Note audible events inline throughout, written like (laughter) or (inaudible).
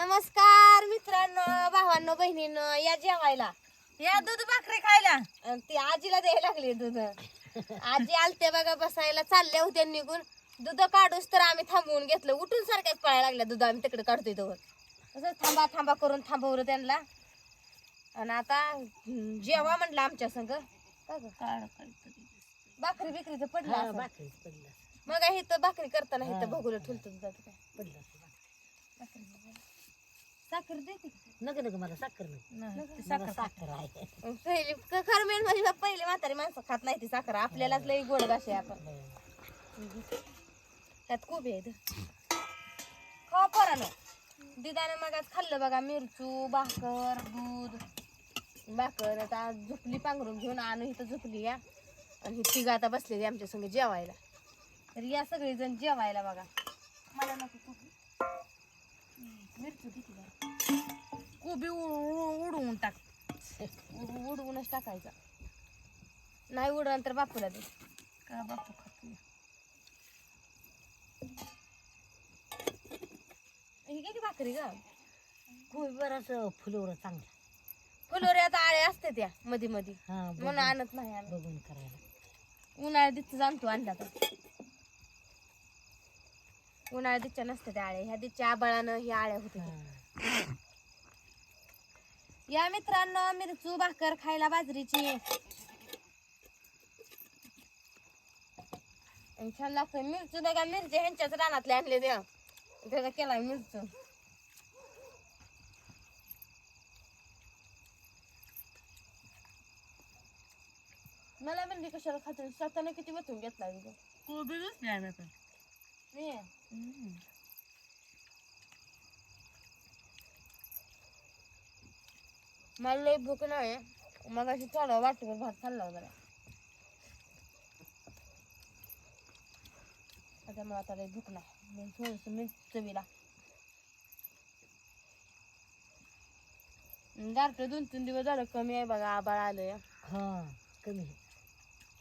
नमस्कार मित्रांनो भावांनो बहिणींनो या जेवायला. या दूध भाकरी खायला. अन ती आजीला द्यायला लागली दूध. आजी आलते बघा बसायला चालल्या होत्या निघून. दूध काढूच तर आम्ही थांबवून घेतलं. उठून सारख्याच पळायला लागल्या दूध. आम्ही तिकडे काढतोय तोवर तसंच थांबा थांबा करून थांबवलं त्यांना. आणि आता हम्म, जेवा म्हणलं आमच्या संग. का गं? भाकरी बिकरीचं पडलं हा, असेल. मग इथं भाकरी करताना हा. इथं बघूला ठुलतं दुधाचं काय? भाकरी. साखर देते का? नको नको मला साखर नाही, ती मला साखर साखर आहे. पहिली खरं मेन म्हणजे पहिले म्हातारी माणसं खात नाही ती साखर. आपल्यालाच लई गोड गाशी आहे आपण. त्यात कोबी आहे इथं. खा पोरानं. दिदानं मग आज खाल्लं बघा मिरचू भाकर दूध. भाकर आता झुपली पांघरून घेऊन आणू इथं झुपली या. आणि ही तिघ आता बसलेली आमच्या संग जेवायला. तर या सगळेजण जेवायला बघा. मला नको कोबी. मिरचू किती कोबी उडवून टाक. उड- उडवूनच टाकायचा. नाही उडवलं तर बापूला दे. का बापू खातो ही किती भाकरी ग? खूप बरंच फुलवर चांगलं. फुलोऱ्या आता आळ्या असते त्या मध्ये मध्ये हा म्हणून आणत नाही बघून करायला. उन्हाळ्यात दिसतं आणतो आणला तर उन्हाळ्यात दिसच्या नसते त्या आळ्या. ह्या दिसच्या आबाळानं ह्या आळ्या होत्या. या मित्रांनो मिरचू भाकर खायला बाजरीची. छान लागतं मिरचू बघा मिरची ह्यांच्याच रानातले आणले त्या त्याचा केला मिरचू. मला म्हणजे कशाला खातो स्वतःने किती वतून घेतला कोबी मी? मला लई भूक नाही मग अशी थोडा वाटवर भात खाल्ला होता. आता मला आता लई भूक नाही. थोडस मीठ चवीला. गारठं दोन तीन दिवस झालं कमी आहे बघा आबाळ आलंय. हा कमी आहे.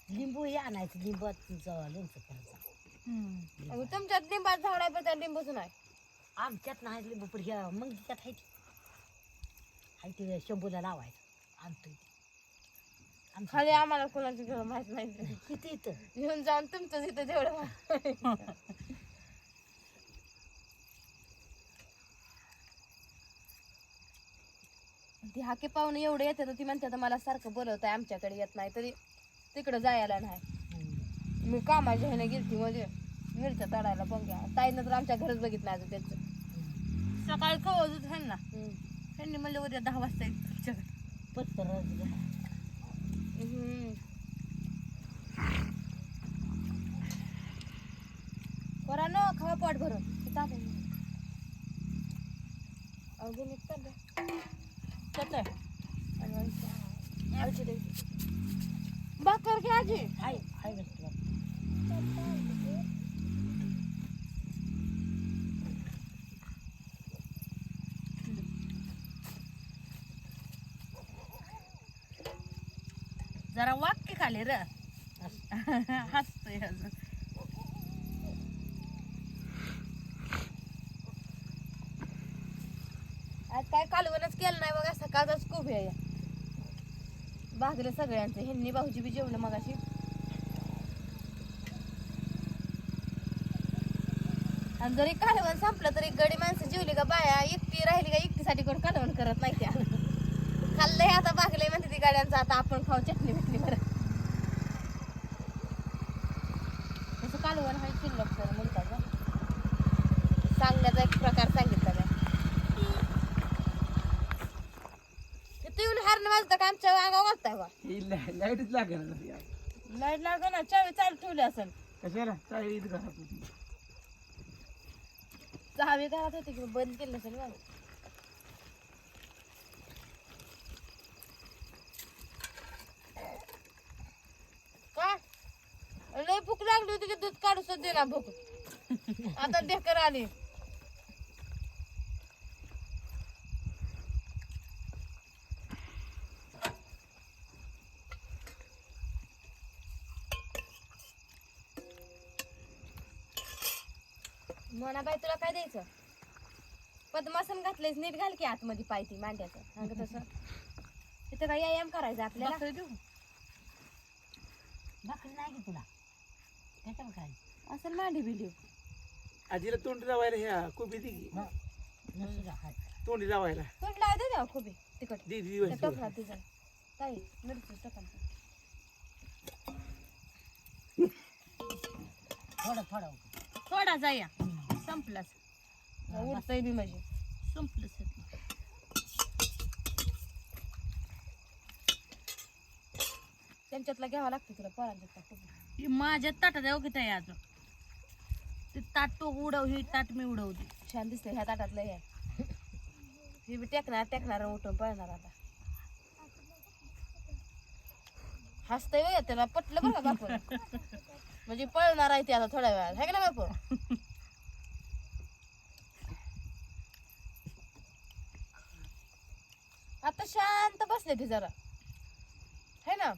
लिंबू हे आणायचं लिंबू लोणचं करायचं. तुमच्यात लिंबात झाड आहे पण त्या लिंबूच नाही. आमच्यात नाही लिंबू पण ह्या मग त्यात आहे ते. आहे ते शंभूला लावायचं. आणतोय ते. आमच्या खाली आम्हाला कोणाची घर माहीत नाही. किती इथं? घेऊन जाऊन तुमचं तिथं जेवढं ती हाके पाहुणे एवढे येते तर ती म्हणते मला सारखं बोलवत आहे आमच्याकडे येत नाही तरी तिकडं जायला नाही. मी कामाच्या ह्याने गेलती मध्ये मिरच्या तडायला पण घ्या ताईनं तर आमच्या घरच बघितलं अजून त्यांचं. सकाळी कवच ह्यांना हम्म. त्यांनी म्हणलं उद्या दहा वाजता येईल पत्तर हम्म. पोरांनो खावा पोट भरून. अजून एक. भाकर घ्या आजी बघ तुला. जरा वाक्य खाली र. हसतोय अजून. आज काय कालवणच केलं नाही बघा सकाळचाच खूप आहे. भागलं सगळ्यांचं. ह्यांनी भाऊजी बी जेवलं मग आणि जरी कालवण संपलं तरी गडी माणसं जेवली का बाया? एकटी राहिली का एकटीसाठी कोण कालवण करत नाही त्या? खाल्लंय आता भागलंय म्हणते ती गाड्यांचं. आता आपण खाऊ चटणी बिटणी बरं तसं कालवण हा शिल्लक सर मुलगा सांगण्याचा एक प्रकार सांगितला काय तिथे येऊन हारण वाजता का? आमच्या अंगावर वाजताय का? लाईटच लागेल लाइट लागलं ना? चावी चालू ठेवली असेल. कशाला? चाळीत घरात चावी घरात होती की बंद केलं असेल बघ का लय भूक लागली होती की दूध काढू सुद्धा ना भूक. आता ढेकर आली. म्हणा बाई तुला काय द्यायचं? पद्मासन घातलंय नीट घाल की आतमध्ये पायती मांड्याचं. सांग तसं तिथं काय व्यायाम करायचा आपल्याला? भाकरी देऊ? भाकरी नाही की तुला. त्याच्यावर काय? असं मांडी बिडी. आजीला तोंडी लावायला ह्या कोबी दे की. नसू द्या हात तोंडी लावायला. तोंड लावा दे द्या खूप तिखट. दे दे तिचं ताई मिरची थोडं थोडं थोडा जाया. संपलाच उडतंय बी म्हणजे. संपलंच हे. त्यांच्यातला घ्यावा लागतो तुला पोरांच्यात टाकून ही माझ्या ताटात आहे की ताई अजून. ते ताट तो उडव ही ताट मी उडवते. छान दिसतंय ह्या ताटातलं हे ही बी टेकणार टेकणार उठून पळणार आता. हसतंय त्याला पटलं बरं का बापू (laughs) म्हणजे पळणार आहे ते आता थोड्या वेळात है का ना बापू? (laughs) आता शांत बसले ती जरा. है ना?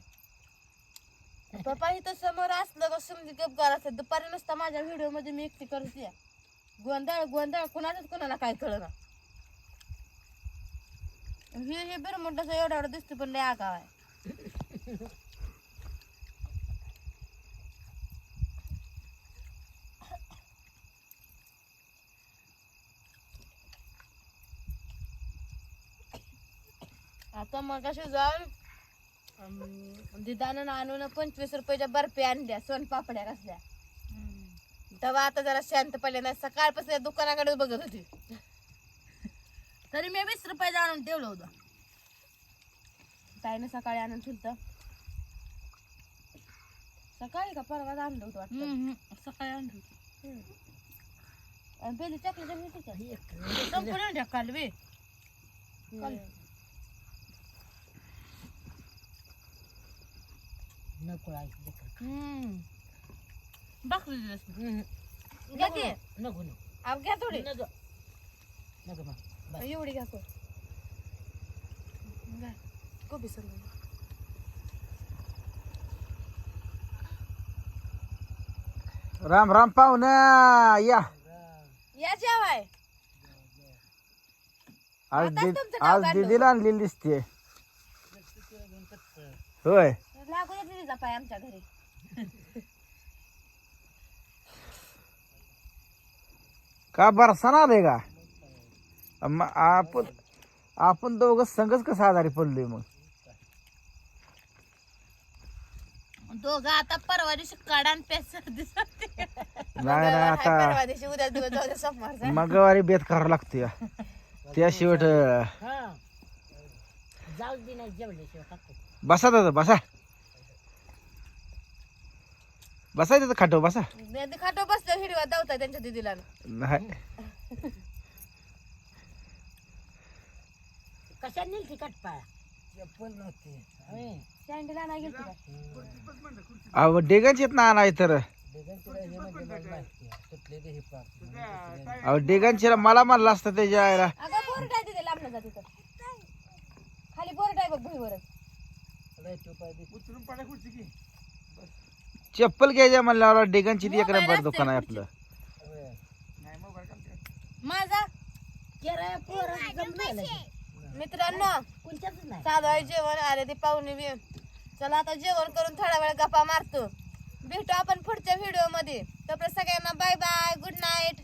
पप्पा इथं समोर असलं का समजी गप करायचं दुपारी नुसता माझ्या व्हिडिओमध्ये मी एकटी करते गोंधळ गोंधळ कुणाचाच कुणाला काय कळना. हे हे बरं म्हणलं एवढा एवढा दिसतो पण लय आगाव आहे. आता मग अशी जाऊन दिदानं आणून पंचवीस रुपयाच्या बर्फी आणल्या सोन पापड्या कसल्या. तेव्हा आता जरा शांत पडले नाही सकाळपासून या दुकानाकडे बघत होती. तरी मी वीस रुपये आणून ठेवलं होतं. ताईनं सकाळी आणून ठेवलं सकाळी का परवा आणलं होतं वाटतं? सकाळी आणलं होतं. आणि पहिली चॉकलेट होती का? संपून येऊन द्या काल बी नको ऐकू लेकरं. हम्म. भाकरी दिली असती. हम्म. घ्या की नको नको आप घ्या थोडी नको नको मग बस. एवढी घ्या कोण घ्या. कोबी संग राम राम पाहुणा या या जेवाय आज आताच दि- तुमचं नाव आज काढलं. दिदीला आणलेली दिसते होय दे तिचा पाय आमच्या घरी. का बरसाना आले का? मग आपण आपण दोघं संघच कसं आजारी पडलोय मग? दोघं आता परवा दिवशी काढा पेस दिसत नाही नाही मंगळवार आहे, आता परवा दिवशी उद्या दिवस जाऊ दे सोमवारचा मंगळवारी बेत करावं लागतो. या त्याशिवाय तर- हा. जाऊ दे नाही जेवल्याशिवाय खातो. बसा दादा बसा. बसा तिथं खाटो बसा. ते खाटो बसल्या हिडवा दावता त्यांच्या दिदीला. नाही. कशा नेल. सँडल गेली का? अहो डेगांची येत ना नाही तर अहो डेगांची मला म्हणलं असतं त्याच्या आईला. अगं बोर्ड आहे तिथे लांबलं जा तिथं. खाली बोर्ड आहे बघ भुईवरच. चप्पल घ्यायच्या म्हणल्यावर डेगांची ती एक नंबर दुकान आहे आपलं. माझा? पोरं जमलं. मित्रांनो कोणत्याच नाही. चालू आहे जेवण. आले ते पाहुणे बी. चला आता जेवण करून थोडा वेळ गप्पा मारतो. भेटू आपण पुढच्या व्हिडिओमध्ये. तोपर्यंत सगळ्यांना बाय बाय गुड नाईट